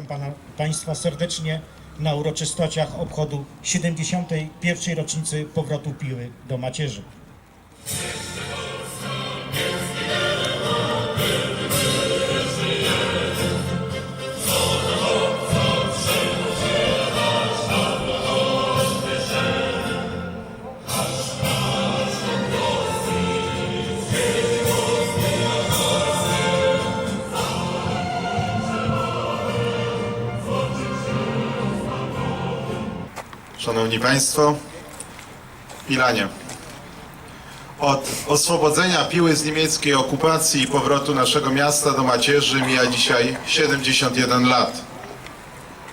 Witam pana, Państwa serdecznie na uroczystościach obchodu 71. rocznicy powrotu Piły do macierzy. Szanowni Państwo, Pilanie. Od oswobodzenia Piły z niemieckiej okupacji i powrotu naszego miasta do macierzy mija dzisiaj 71 lat.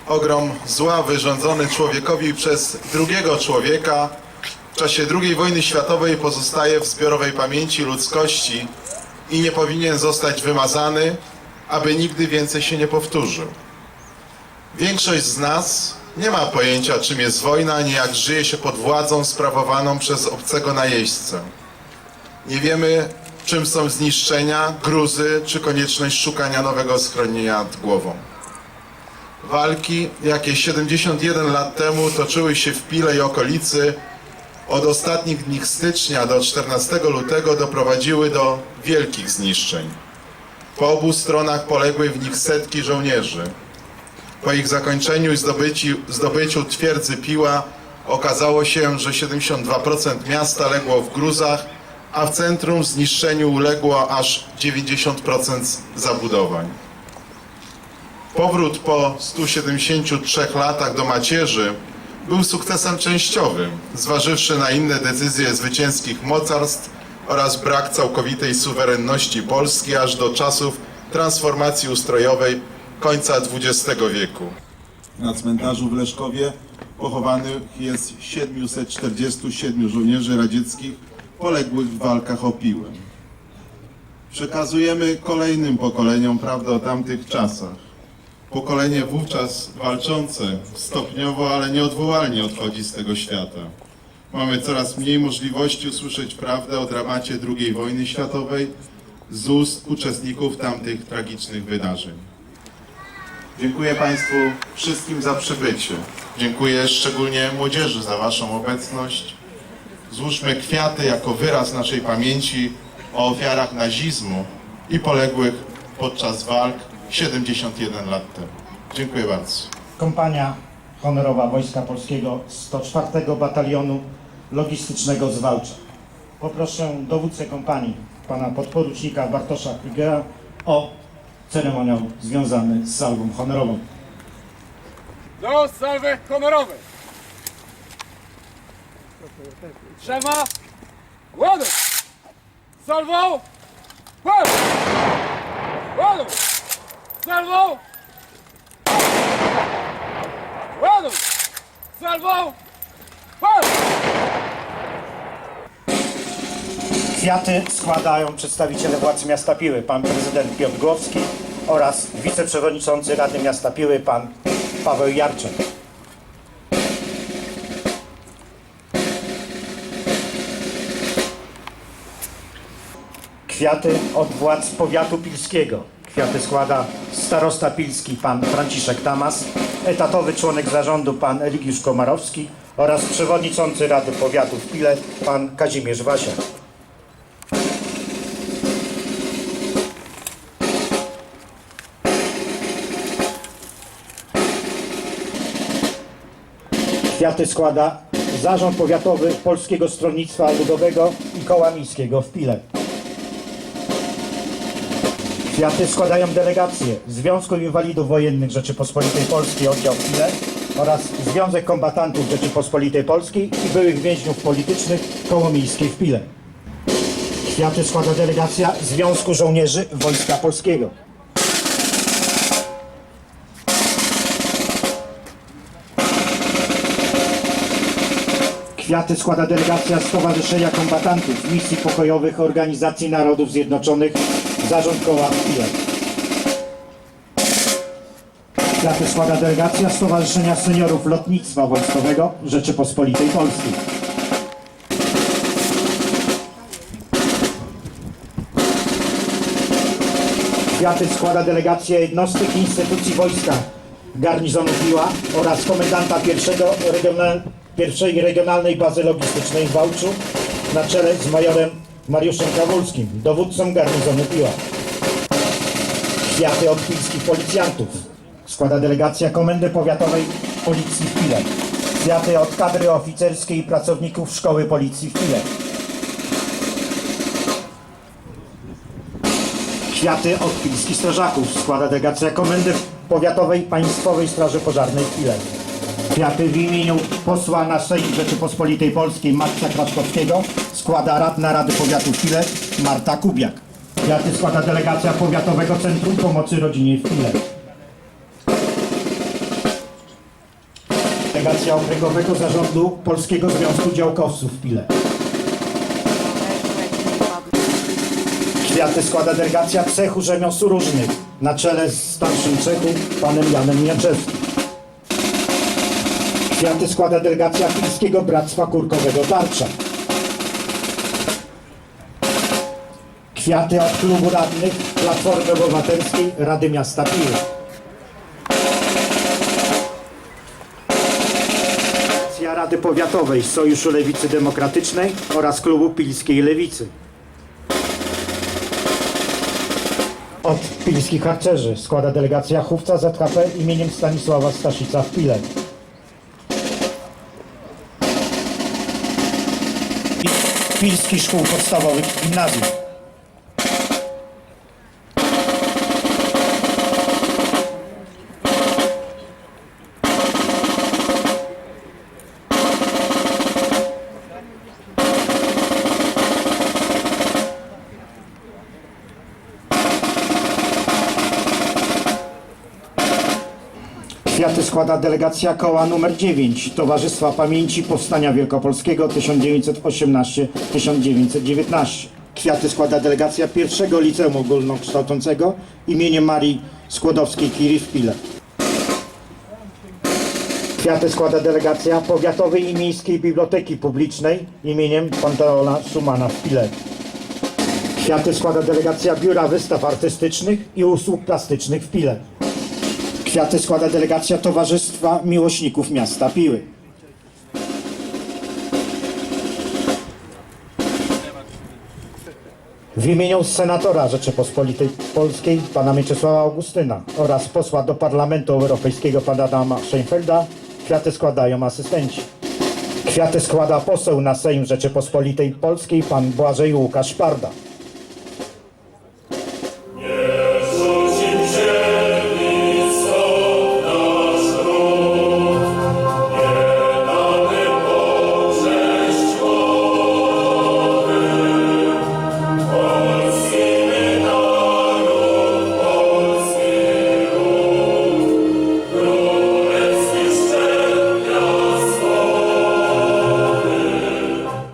Ogrom zła wyrządzony człowiekowi przez drugiego człowieka w czasie II wojny światowej pozostaje w zbiorowej pamięci ludzkości i nie powinien zostać wymazany, aby nigdy więcej się nie powtórzył. Większość z nas nie ma pojęcia, czym jest wojna, ani jak żyje się pod władzą sprawowaną przez obcego najeźdźcę. Nie wiemy, czym są zniszczenia, gruzy, czy konieczność szukania nowego schronienia nad głową. Walki, jakie 71 lat temu toczyły się w Pile i okolicy, od ostatnich dni stycznia do 14 lutego doprowadziły do wielkich zniszczeń. Po obu stronach poległy w nich setki żołnierzy. Po ich zakończeniu i zdobyci, zdobyciu twierdzy Piła okazało się, że 72% miasta legło w gruzach, a w centrum zniszczeniu uległo aż 90% zabudowań. Powrót po 173 latach do macierzy był sukcesem częściowym, zważywszy na inne decyzje zwycięskich mocarstw oraz brak całkowitej suwerenności Polski aż do czasów transformacji ustrojowej końca XX wieku. Na cmentarzu w Leszkowie pochowanych jest 747 żołnierzy radzieckich poległych w walkach o Piłę. Przekazujemy kolejnym pokoleniom prawdę o tamtych czasach. Pokolenie wówczas walczące stopniowo, ale nieodwołalnie odchodzi z tego świata. Mamy coraz mniej możliwości usłyszeć prawdę o dramacie II wojny światowej z ust uczestników tamtych tragicznych wydarzeń. Dziękuję Państwu wszystkim za przybycie. Dziękuję szczególnie młodzieży za Waszą obecność. Złóżmy kwiaty jako wyraz naszej pamięci o ofiarach nazizmu i poległych podczas walk 71 lat temu. Dziękuję bardzo. Kompania honorowa Wojska Polskiego 104 Batalionu Logistycznego z Wałcza. Poproszę dowódcę kompanii, pana podporucznika Bartosza Krygera o ceremoniał związany z salwą honorową. Do salwy honorowej! Trzema! Ładuj! Salwą! Chodź! Ładuj! Salwą! Ładuj! Salwą! Kwiaty składają przedstawiciele władz miasta Piły, pan prezydent Piotr Głowski oraz wiceprzewodniczący Rady Miasta Piły, pan Paweł Jarczek. Kwiaty od władz powiatu pilskiego. Kwiaty składa starosta pilski pan Franciszek Tamas, etatowy członek zarządu pan Eligiusz Komarowski oraz przewodniczący Rady Powiatu w Pile pan Kazimierz Wasia. Kwiaty składa Zarząd Powiatowy Polskiego Stronnictwa Ludowego i Koła Miejskiego w Pile. Kwiaty składają delegacje Związku Inwalidów Wojennych Rzeczypospolitej Polskiej Oddział w Pile oraz Związek Kombatantów Rzeczypospolitej Polskiej i byłych więźniów politycznych Koło Miejskie w Pile. Kwiaty składa delegacja Związku Żołnierzy Wojska Polskiego. Kwiaty składa delegacja Stowarzyszenia Kombatantów Misji Pokojowych Organizacji Narodów Zjednoczonych Zarząd Koła Pile. Kwiaty składa delegacja Stowarzyszenia Seniorów Lotnictwa Wojskowego Rzeczypospolitej Polskiej. Kwiaty składa delegacja jednostek i instytucji wojska garnizonu Piła oraz komendanta pierwszego regional, pierwszej regionalnej bazy logistycznej w Wałczu na czele z majorem Mariuszem Kawulskim, dowódcą garnizonu Piła. Kwiaty od pilskich policjantów. Składa delegacja Komendy Powiatowej Policji w Pile. Kwiaty od kadry oficerskiej i pracowników Szkoły Policji w Pile. Kwiaty od pilskich strażaków. Składa delegacja Komendy Powiatowej Państwowej Straży Pożarnej w Pile. Kwiaty w imieniu posła na Rzeczypospolitej Polskiej Marka Kraczkowskiego składa radna Rady Powiatu Pile Marta Kubiak. Kwiaty składa delegacja Powiatowego Centrum Pomocy Rodzinie w Pile. Delegacja Okręgowego Zarządu Polskiego Związku Działkowców w Pile. Kwiaty składa delegacja Cechu Rzemiosł Różnych na czele z starszym Cechą panem Janem Mieczewskim. Kwiaty składa delegacja Pilskiego Bractwa Kurkowego Tarcza. Kwiaty od klubu radnych Platformy Obywatelskiej Rady Miasta. Delegacja Rady Powiatowej Sojuszu Lewicy Demokratycznej oraz klubu Pilskiej Lewicy. Od pilskich harcerzy składa delegacja chówca ZHP imieniem Stanisława Staszica w Pile. I Pilskich Szkół Podstawowych i Gimnazjum. Składa delegacja koła numer 9 Towarzystwa Pamięci Powstania Wielkopolskiego 1918-1919. Kwiaty składa delegacja pierwszego liceum ogólnokształcącego imieniem Marii Skłodowskiej-Curie w Pile. Kwiaty składa delegacja Powiatowej i Miejskiej Biblioteki Publicznej imieniem Panteona Szumana w Pile. Kwiaty składa delegacja Biura Wystaw Artystycznych i Usług Plastycznych w Pile. Kwiaty składa delegacja Towarzystwa Miłośników Miasta Piły. W imieniu senatora Rzeczypospolitej Polskiej pana Mieczysława Augustyna oraz posła do Parlamentu Europejskiego pana Adama Scheinfelda kwiaty składają asystenci. Kwiaty składa poseł na Sejm Rzeczypospolitej Polskiej pan Błażej Łukasz Parda.